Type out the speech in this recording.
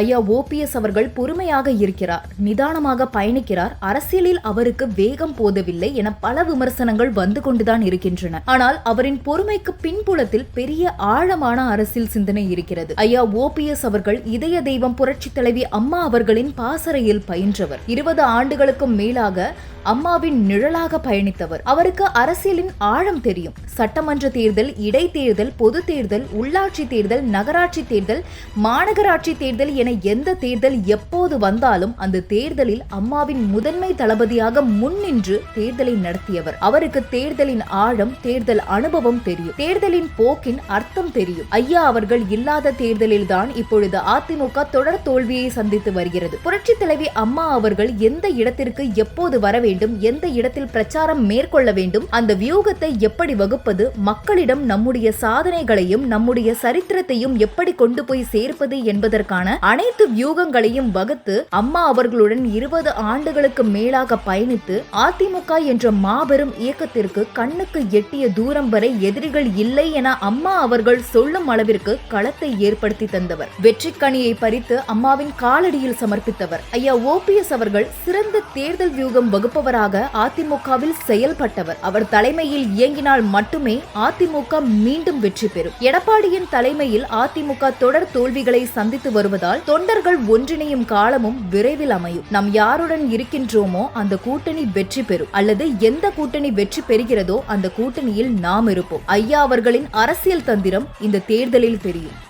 ஐயா ஓபிஎஸ் அவர்கள் பொறுமையாக இருக்கிறார் நிதானமாக பயணிக்கிறார். அரசியலில் அவருக்கு வேகம் போதவில்லை என பல விமர்சனங்கள் வந்து கொண்டுதான் இருக்கின்றன. ஆனால் அவரின் பொறுமைக்கு பின்புலத்தில் பெரிய ஆழமான அரசியல் சிந்தனை இருக்கிறது. ஐயா ஓபிஎஸ் அவர்கள் இதய தெய்வம் புரட்சி தலைவி அம்மா அவர்களின் பாசறையில் பயின்றவர். இருபது ஆண்டுகளுக்கும் மேலாக அம்மாவின் நிழலாக பயணித்தவர். அவருக்கு அரசியலின் ஆழம் தெரியும். சட்டமன்ற தேர்தல் இடைத்தேர்தல் பொது தேர்தல் உள்ளாட்சி தேர்தல் நகராட்சி தேர்தல் மாநகராட்சி தேர்தல் என எந்த தேர்தல் எப்போது வந்தாலும் அந்த தேர்தலில் அம்மாவின் முதன்மை தளபதியாக முன்னின்று தேர்தலை நடத்தியவர். அவருக்கு தேர்தலின் ஆழம் தேர்தல் அனுபவம் தெரியும். தேர்தலின் போக்கின் அர்த்தம் தெரியும். ஐயா அவர்கள் இல்லாத தேர்தலில்தான் இப்பொழுது அதிமுக தொடர் தோல்வியை சந்தித்து வருகிறது. புரட்சி தலைவி அம்மா அவர்கள் எந்த இடத்திற்கு எப்போது வர வேண்டும் எந்த இடத்தில் பிரச்சாரம் மேற்கொள்ள வேண்டும் அந்த வியூகத்தை எப்படி வகுப்பது மக்களிடம் நம்முடைய சாதனைகளையும் நம்முடைய சரித்திரத்தையும் எப்படி கொண்டு போய் சேர்ப்பது என்பதற்கான அனைத்து வியூகங்களையும் வகுத்து அம்மா அவர்களுடன் இருபது ஆண்டுகளுக்கு மேலாக பயணித்து அதிமுக என்ற மாபெரும் இயக்கத்திற்கு கண்ணுக்கு எட்டிய தூரம் வரை எதிரிகள் இல்லை என அம்மா அவர்கள் சொல்லும் அளவிற்கு களத்தை ஏற்படுத்தி தந்தவர். வெற்றி கணியை பறித்து அம்மாவின் காலடியில் சமர்ப்பித்தவர். ஐயா ஓபிஎஸ் அவர்கள் சிறந்த தேர்தல் வியூகம் வகுப்பவராக அதிமுகவில் செயல்பட்டவர். அவர் தலைமையில் இயங்கினால் மட்டுமே அதிமுக மீண்டும் வெற்றி பெறும். எடப்பாடியின் தலைமையில் அதிமுக தொடர் தோல்விகளை சந்தித்து வருவதால் தொண்டர்கள் ஒன்றிணையும் காலமும் விரைவில் அமையும். நாம் யாருடன் இருக்கின்றோமோ அந்த கூட்டணி வெற்றி பெறும். அல்லது எந்த கூட்டணி வெற்றி பெறுகிறதோ அந்த கூட்டணியில் நாம் இருப்போம். ஐயா அவர்களின் அரசியல் தந்திரம் இந்த தேர்தலில் தெரியும்.